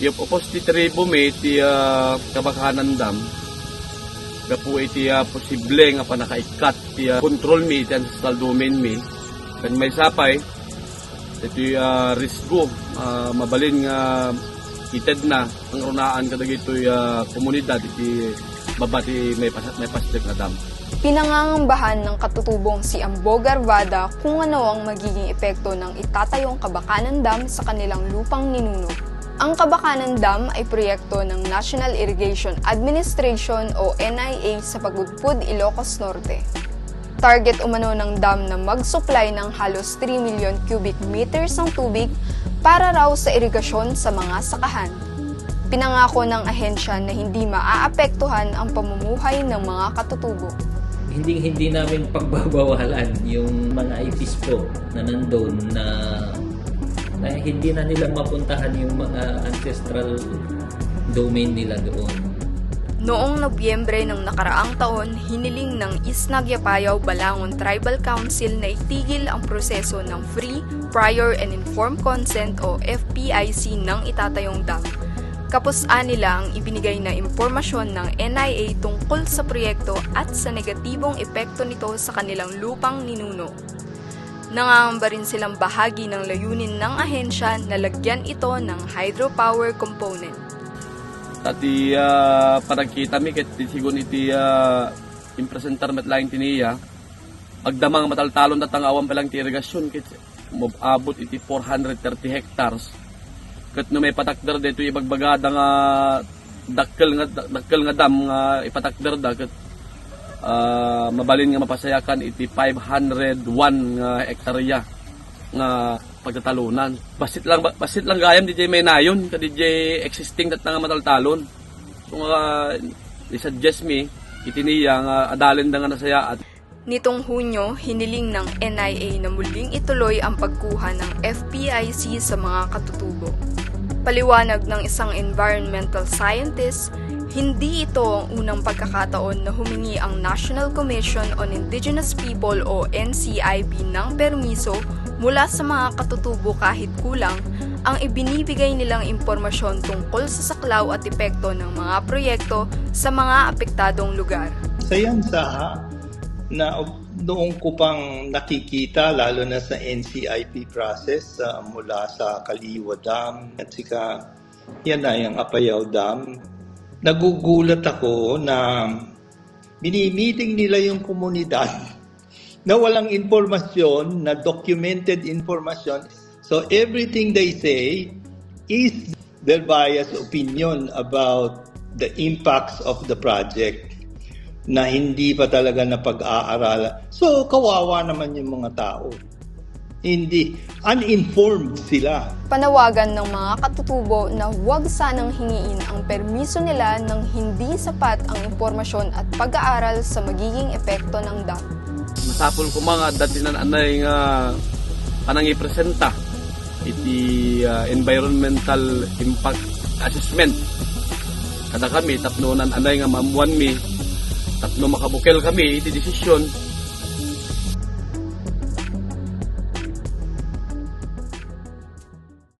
Yung opos ti tribo mi, ti uh, kabakanan dam, gapu iti uh, posible nga pa nakaikat ti ah, control mi, ti ancestral domain mi. Kan may sapay, iti uh, risgo, ah, mabalin nga ited na ang runaan kadag ito uh, komunidad iti babati may pas may pastek na dam. Pinangangambahan ng katutubong si Ambo Garvada kung ano ang magiging epekto ng itatayong Kabakanan Dam sa kanilang lupang ninuno. Ang Kabakanan Dam ay proyekto ng National Irrigation Administration o NIA sa Pagudpud, Ilocos Norte. Target umano ng dam na mag-supply ng halos 3 million cubic meters ng tubig para raw sa irigasyon sa mga sakahan. Pinangako ng ahensya na hindi maaapektuhan ang pamumuhay ng mga katutubo. hindi hindi namin pagbabawalan yung mga IPs po na nandoon na, na hindi na nila mapuntahan yung mga ancestral domain nila doon. Noong Nobyembre ng nakaraang taon, hiniling ng Isnagyapayaw Balangon Tribal Council na itigil ang proseso ng Free, Prior and Informed Consent o FPIC ng itatayong dam. Kapusaan nila ang ibinigay na impormasyon ng NIA tungkol sa proyekto at sa negatibong epekto nito sa kanilang lupang ninuno. Nangangamba rin silang bahagi ng layunin ng ahensya na lagyan ito ng hydropower component. Tati uh, panagkita mi ket sigon iti uh, impresentar met lain tiniya. Agdamang mataltalon na tangawan pa lang ti irigasyon ket abot iti 430 hectares. Ket no may patakder dito ibagbagada nga dakkel nga dakkel nga dam nga ipatakder da ket ah, mabalin nga mapasayakan iti 501 nga hektarya nga pagtatalunan. Basit lang basit lang gayam DJ may nayon DJ existing dat nga mataltalon. So nga i-suggest me itiniya nga adalin da nga nasaya at Nitong Hunyo, hiniling ng NIA na muling ituloy ang pagkuha ng FPIC sa mga katutubo. Paliwanag ng isang environmental scientist, hindi ito ang unang pagkakataon na humingi ang National Commission on Indigenous People o NCIP ng permiso mula sa mga katutubo kahit kulang ang ibinibigay nilang impormasyon tungkol sa saklaw at epekto ng mga proyekto sa mga apektadong lugar. Sa yan sa na noong ko pang nakikita lalo na sa NCIP process ah, mula sa Kaliwa Dam at sika yan na yung Apayaw Dam nagugulat ako na minimiting nila yung komunidad na walang informasyon na documented information so everything they say is their biased opinion about the impacts of the project na hindi pa talaga na pag-aaralan. So, kawawa naman yung mga tao. Hindi. Uninformed sila. Panawagan ng mga katutubo na huwag sanang hingiin ang permiso nila ng hindi sapat ang impormasyon at pag-aaral sa magiging epekto ng dam. masapol ko mga dati na anay nga panang ipresenta iti ah, environmental impact assessment kada kami tapno nan anay nga mamuan mi tapno makabukel kami iti desisyon